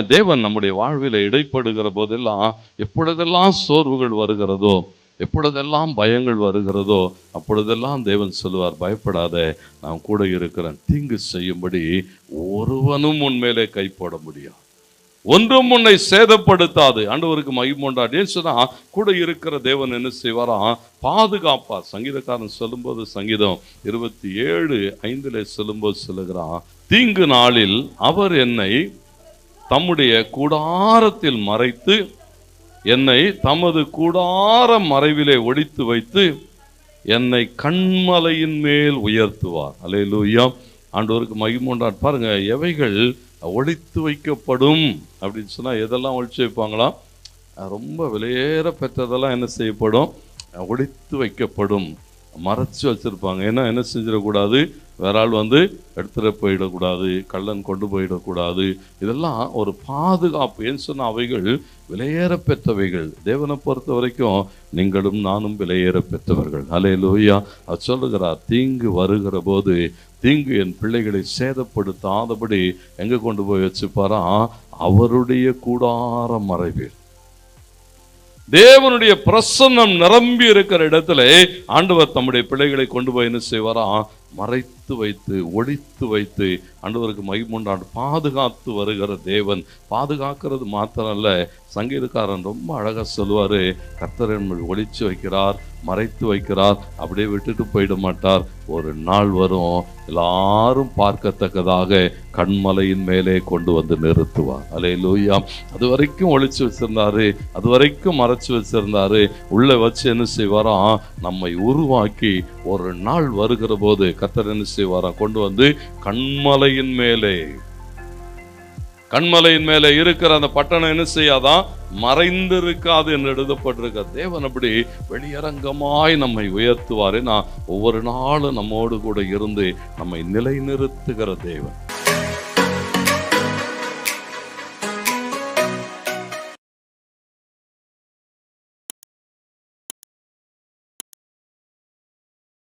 தேவன் நம்முடைய வாழ்வில் இடைப்படுகிற போதெல்லாம் எப்பொழுதெல்லாம் சோர்வுகள் வருகிறதோ எப்பொழுதெல்லாம் பயங்கள் வருகிறதோ அப்பொழுதெல்லாம் தேவன் சொல்லுவார் பயப்படாத நான் கூட இருக்கிறேன். தீங்கு செய்யும்படி ஒருவனும் உன்மேலே கை போட முடியாது. ஒன்றும் உன்னை சேதப்படுத்தாது. ஆண்டவருக்கு மகிமுண்டாடு ஏன் சொன்னா கூட இருக்கிற தேவன் என்ன செய்வாராம் பாதுகாப்பா. சங்கீதக்காரன் சொல்லும்போது சங்கீதம் இருபத்தி ஏழு ஐந்தில் சொல்லும்போது சொல்லுகிறான் தீங்கு நாளில் அவர் என்னை தம்முடைய கூடாரத்தில் மறைத்து என்னை தமது கூடார மறைவிலே ஒழித்து வைத்து என்னை கண்மலையின் மேல் உயர்த்துவார். லூயா ஆண்டவருக்கு மகிமுண்டாட் பாருங்க எவைகள் ஒழித்து வைக்கப்படும் அப்படின்னு சொன்னால் எதெல்லாம் ஒழிச்சு வைப்பாங்களாம் ரொம்ப விலையேற பெற்றதெல்லாம் என்ன செய்யப்படும்? ஒழித்து வைக்கப்படும். மறைச்சு வச்சிருப்பாங்க. ஏன்னா என்ன செஞ்சிடக்கூடாது? வேற ஆள் வந்து எடுத்துட்டு போயிடக்கூடாது கள்ளன் கொண்டு போயிடக்கூடாது. இதெல்லாம் ஒரு பாதுகாப்பு. ஏன்னு சொன்ன அவைகள் விலையேற பெற்றவைகள். தேவனை பொறுத்த வரைக்கும் நீங்களும் நானும் விலையேற பெற்றவர்கள். அலே லோய்யா அது சொல்லுகிறார் தீங்கு வருகிற போது தீங்கு என் பிள்ளைகளை சேதப்படுத்தாதபடி எங்க கொண்டு போய் வச்சுப்பாரா? அவருடைய கூடார மறைவில் தேவனுடைய பிரசன்னம் நிரம்பி இருக்கிற இடத்துல ஆண்டவர் தம்முடைய பிள்ளைகளை கொண்டு போய் என்ன செய்வாராம் மறைத்து வைத்து ஒழித்து வைத்து ஆண்டவருக்கு மகிமுண்டான் பாதுகாத்து வருகிற தேவன். பாதுகாக்கிறது மாத்திரம் அல்ல சங்கீதக்காரன் ரொம்ப அழகாக சொல்லுவார் கர்த்தர் ஒழித்து வைக்கிறார் மறைத்து வைக்கிறார் அப்படியே விட்டுட்டு போயிட மாட்டார். ஒரு நாள் வரும் எல்லாரும் பார்க்கத்தக்கதாக கண்மலையின் மேலே கொண்டு வந்து நிறுத்துவார். அலே லூயா அது வரைக்கும் ஒழிச்சு வச்சிருந்தாரு அது வரைக்கும் மறைச்சு வச்சிருந்தாரு. உள்ளே வச்சு என்ன செய்வாராம்? நம்மை உருவாக்கி ஒரு நாள் வருகிற போது கர்த்தர் என்ன செய்வாரா? கொண்டு வந்து கண்மலையின் மேலே கண்மலையின் மேலே இருக்கிற அந்த பட்டணம் என்ன செய்யாதான் மறைந்திருக்காது என்று எழுதப்பட்டிருக்க தேவன் அப்படி வெளியரங்கமாய் நம்மை உயர்த்துவாரு. நான் ஒவ்வொரு நாளும் நம்மோடு கூட இருந்து நம்மை நிலைநிறுத்துகிற தேவன்.